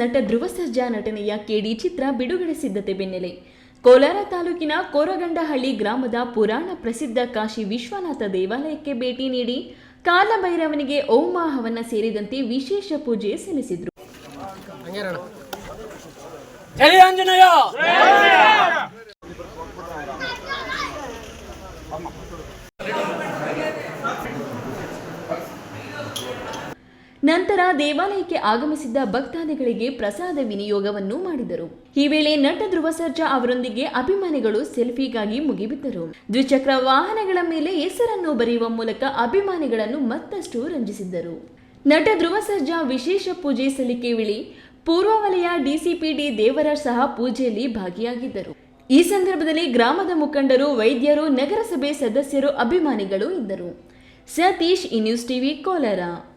ನಟ ಧ್ರುವ ಸರ್ಜಾ ನಟನೆಯ ಕೆಡಿ ಚಿತ್ರ ಬಿಡುಗಡೆ ಸಿದ್ಧತೆ ಬೆನ್ನೆಲೆ ಕೋಲಾರ ತಾಲೂಕಿನ ಕೋರಗಂಡಹಳ್ಳಿ ಗ್ರಾಮದ ಪುರಾಣ ಪ್ರಸಿದ್ಧ ಕಾಶಿ ವಿಶ್ವನಾಥ ದೇವಾಲಯಕ್ಕೆ ಭೇಟಿ ನೀಡಿ ಕಾಲಭೈರವನಿಗೆ ಓಂ ಹವನ ಸೇರಿದಂತೆ ವಿಶೇಷ ಪೂಜೆ ಸಲ್ಲಿಸಿದರು. ನಂತರ ದೇವಾಲಯಕ್ಕೆ ಆಗಮಿಸಿದ್ದ ಭಕ್ತಾದಿಗಳಿಗೆ ಪ್ರಸಾದ ವಿನಿಯೋಗವನ್ನು ಮಾಡಿದರು. ಈ ವೇಳೆ ನಟ ಧ್ರುವ ಸರ್ಜಾ ಅವರೊಂದಿಗೆ ಅಭಿಮಾನಿಗಳು ಸೆಲ್ಫಿಗಾಗಿ ಮುಗಿಬಿದ್ದರು. ದ್ವಿಚಕ್ರ ವಾಹನಗಳ ಮೇಲೆ ಹೆಸರನ್ನು ಬರೆಯುವ ಮೂಲಕ ಅಭಿಮಾನಿಗಳನ್ನು ಮತ್ತಷ್ಟು ರಂಜಿಸಿದ್ದರು. ನಟ ಧ್ರುವ ಸರ್ಜಾ ವಿಶೇಷ ಪೂಜೆ ಸಲ್ಲಿಕೆ ವೇಳೆ ಪೂರ್ವ ವಲಯ ಡಿಸಿಪಿಡಿ ದೇವರಾಜ್ ಸಹ ಪೂಜೆಯಲ್ಲಿ ಭಾಗಿಯಾಗಿದ್ದರು. ಈ ಸಂದರ್ಭದಲ್ಲಿ ಗ್ರಾಮದ ಮುಖಂಡರು, ವೈದ್ಯರು, ನಗರಸಭೆ ಸದಸ್ಯರು, ಅಭಿಮಾನಿಗಳು ಇದ್ದರು. Satish E news TV, Kolar.